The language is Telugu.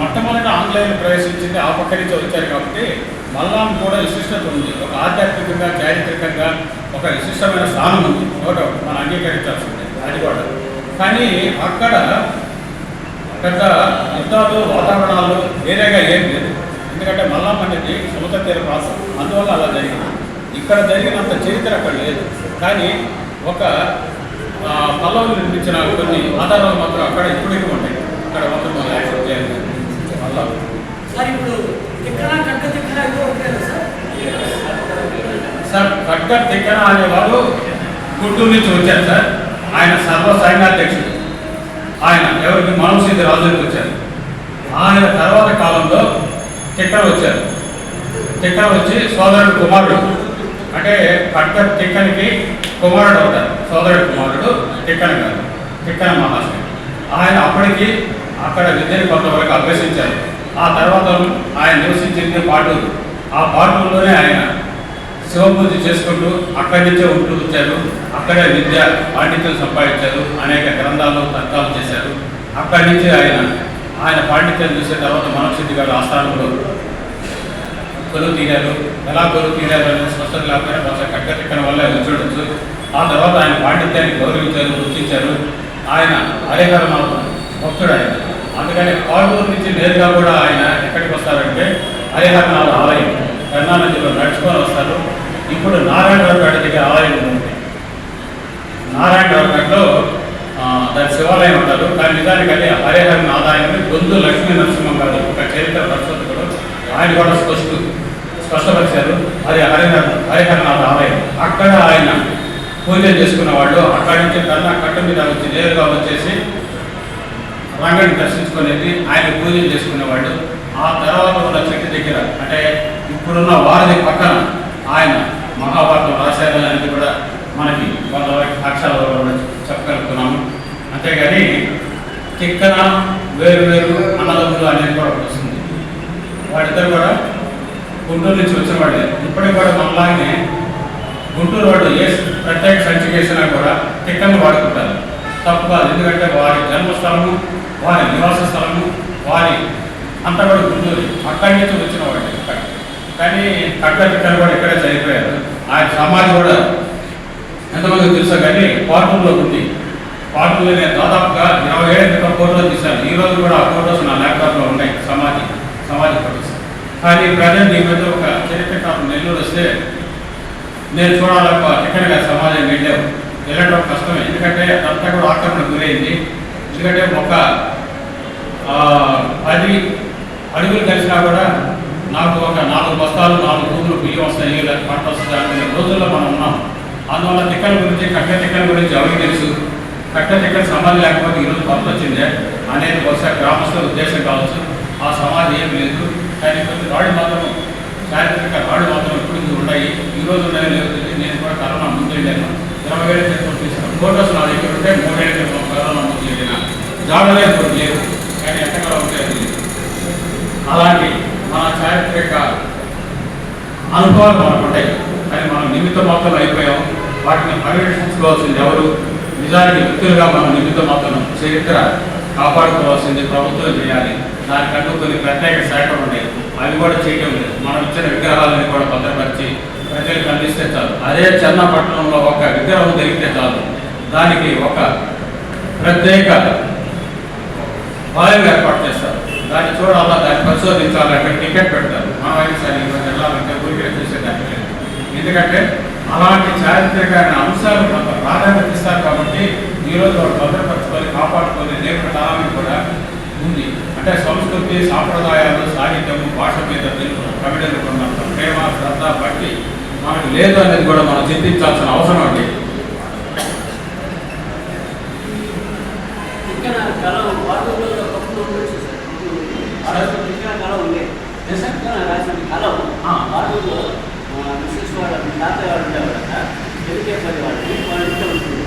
మొట్టమొదట ఆన్లైన్ ప్రవేశించింది ఆ పక్క నుంచి వచ్చారు కాబట్టి మల్లాం కూడా విశిష్టత ఉంది. ఒక ఆధ్యాత్మికంగా చారిత్రకంగా ఒక విశిష్టమైన స్థానం ఉంది. ఒకటో మనం అంగీకరించాల్సిందే అది కూడా కానీ అక్కడ పెద్ద యుద్ధాలు వాతావరణాలు వేరేగా ఏం లేదు. ఎందుకంటే మల్లాం అనేది సముద్ర తీర ప్రాంతం. అందువల్ల అలా జరిగింది. ఇక్కడ జరిగినంత చరిత్ర అక్కడ లేదు. కానీ ఒక పల్లవులు నిర్మించిన కొన్ని ఆధారాలు మాత్రం అక్కడ ఇప్పటికీ ఉంటాయి. అక్కడ మాత్రం సార్ ఇప్పుడు తిక్కన కట్ట తిక్కన సార్? అనేవాడు గుంటూరు నుంచి వచ్చారు సార్. ఆయన సర్వ సైన్యాధ్యక్షుడు ఆయన ఎవరికి మనవసిద్ధి రాజుకి వచ్చారు ఆయన తర్వాత కాలంలో తిక్కన వచ్చారు. తిక్కన వచ్చి సోదరుడు కుమారుడు. అంటే కట్టర్ తిక్కనికి కుమారుడు అవుతారు. సోదరుడు కుమారుడు తిక్కన గారు. తిక్కన మహాశయ ఆయన అప్పటికి అక్కడ విద్యను కొంతవరకు అభ్యసించారు. ఆ తర్వాత ఆయన నివసించింది పాటూరు. ఆ పాటూరులోనే ఆయన శివపూజ చేసుకుంటూ అక్కడి నుంచే ఉంటూ వచ్చారు. అక్కడే విద్య పాండిత్యం సంపాదించారు. అనేక గ్రంథాలు తర్కాలు చేశారు. అక్కడి నుంచి ఆయన ఆయన పాండిత్యం చూసిన తర్వాత మనోసిద్ధి గారు ఆస్థానంలో కొలువు తీరారు. ఎలా కొలువు తీరారు అనేది స్పష్టత లేకపోయినా కొంచెం కట్టెక్కన వల్ల వచ్చుండొచ్చు ఆ తర్వాత ఆయన పాండిత్యాన్ని గౌరవించారు గుర్తించారు. ఆయన హరిహర భక్తుడు ఆయన. అందుకని పాడూరు నుంచి నేరుగా కూడా ఆయన ఎక్కడికి వస్తారంటే హరిహరనాథ ఆలయం. కర్ణానదిలో నడుచుకొని వస్తారు. ఇప్పుడు నారాయణరావు గారి దగ్గర ఆలయం ఉంది. నారాయణరావు గారిలో దాని శివాలయం అంటారు. దాని నిజానికి అది హరిహరన్ ఆదాయం గొంతు లక్ష్మీ నరసింహం గారు ఒక చరిత్ర పరిశోధకుడు. ఆయన కూడా స్పష్ట స్పష్టపరిచారు. అది హరిహర హరిహరనాథ ఆలయం. అక్కడ ఆయన పూజలు చేసుకున్న వాళ్ళు అక్కడి నుంచి కన్నా కట్టు మీద వచ్చి నేరుగా వచ్చేసి రంగని దర్శించుకునేది ఆయన పూజలు చేసుకునేవాడు. ఆ తర్వాత ఉన్న చెట్టు దగ్గర అంటే ఇప్పుడున్న వారధి పక్కన ఆయన మహాభారతం రాశారు అనేది కూడా మనకి కొంతవరకు సాక్ష్యాల చెప్పగలుగుతున్నాము. అంతేగాని తిక్కన వేరు వేరు అన్నదమ్ములు అనేది కూడా వస్తుంది. వాడిద్దరు కూడా గుంటూరు నుంచి వచ్చిన వాళ్ళే. ఇప్పటికి కూడా మనలాగే గుంటూరు వాడు ఏ ప్రత్యేక సంచి చేసినా కూడా తిక్కను వాడుకుంటారు. తప్పు కాదు ఎందుకంటే వారి జన్మస్థలము వారి నివాస స్థలము వారి అంతవరకు కూడా గుంటూరు అక్కడి నుంచి వచ్చిన వాడు కానీ కట్ట పెట్టారు కూడా ఇక్కడే చనిపోయారు. ఆయన సమాధి కూడా ఎంతమంది తెలుసా కానీ పార్కుల్లో ఉంది పార్కులో నేను దాదాపుగా ఇరవై ఏళ్ళ క్రితం ఫోటోలు తీశాను ఈ రోజు కూడా ఆ ఫోటోస్ నా ల్యాప్టాప్లో ఉన్నాయి. సమాధి సమాధి ఫోటోస్. కానీ ప్రజెంట్ ఈ మధ్య ఒక చరిత్ర నెల్లూరు వస్తే నేను చూడాలప్ప ఎక్కడిగా సమాజం వెళ్ళాము వెళ్ళడం కష్టమే. ఎందుకంటే అంతా కూడా ఆక్రమణ గురైంది. ఎందుకంటే ఒక పది అడుగులు కలిసినా కూడా నాకు ఒక నాలుగు బస్తాలు నాలుగు రూములు బియ్యం వస్తాయి లేదా పంట వస్తుంది అనుకునే రోజుల్లో మనం ఉన్నాం. అందువల్ల తిక్కల గురించి కట్ట తిక్కల గురించి ఎవరికి తెలుసు. కట్ట తిక్కల సమాధి లేకపోతే ఈరోజు కొత్త వచ్చిందే అనేది బహుశా గ్రామస్తుల ఉద్దేశం కావచ్చు. ఆ సమాధి ఏం లేదు. కానీ కొన్ని రాళ్ళు మాత్రం చారిత్రక రాళ్ళు మాత్రం ఇప్పుడు ఉన్నాయి ఈ రోజు లేదు. నేను కూడా కరోనా ముందు వెళ్ళాను. ఇరవై వేల క్రితం తీసిన ఫోటోస్ నా దగ్గర ఉంటే మూడేళ్ళ క్రితం కరోనా ముందు వెళ్ళిన జాడలే ఇప్పుడు లేవు కానీ ఎంతకాలం అది లేదు. అలాంటి మన చారిత్రక అనుభవాలు మనకు ఉంటాయి. కానీ మనం నిమిత్త మాత్రం అయిపోయాం. వాటిని పరిరక్షించుకోవాల్సింది ఎవరు? నిజానికి వ్యక్తులుగా మనం నిమిత్త మాత్రం చరిత్ర కాపాడుకోవాల్సింది ప్రభుత్వం చేయాలి. దానికంటూ కొన్ని ప్రత్యేక శాఖలు ఉన్నాయి. అవి కూడా చేయటం లేదు. మనం ఇచ్చిన విగ్రహాలను కూడా భద్రపరిచి ప్రజలకు అందిస్తే చాలు. అదే చన్నపట్నంలో ఒక విగ్రహం దొరికితే చాలు. దానికి ఒక ప్రత్యేక ఆలయం ఏర్పాటు చేస్తారు. దాన్ని చూడాలా దాన్ని పరిశోధించాలి అక్కడ టికెట్ పెడతారు. మా వైఎస్ఆర్ ఈరోజు వెళ్ళాలంటే ఊరికే చూసేదానికి లేదు. ఎందుకంటే అలాంటి చారిత్రకమైన అంశాలు కొంత ప్రాధాన్యత ఇస్తారు కాబట్టి ఈరోజు వాళ్ళు భద్రపరచుకొని కాపాడుకొని రేపటి తరానికి కూడా ఉంది. అంటే సంస్కృతి సాంప్రదాయాలు సాహిత్యము భాష మీద తెలుగు కవిడలు కొన్న ప్రేమ శ్రద్ధ బట్టి మనకు లేదు అనేది కూడా మనం చింతించాల్సిన అవసరం అండి. తాతయ్య వాడు ఉండేవాడు ఎందుకే పది వాళ్ళ ఇంట్లో ఉంటుంది.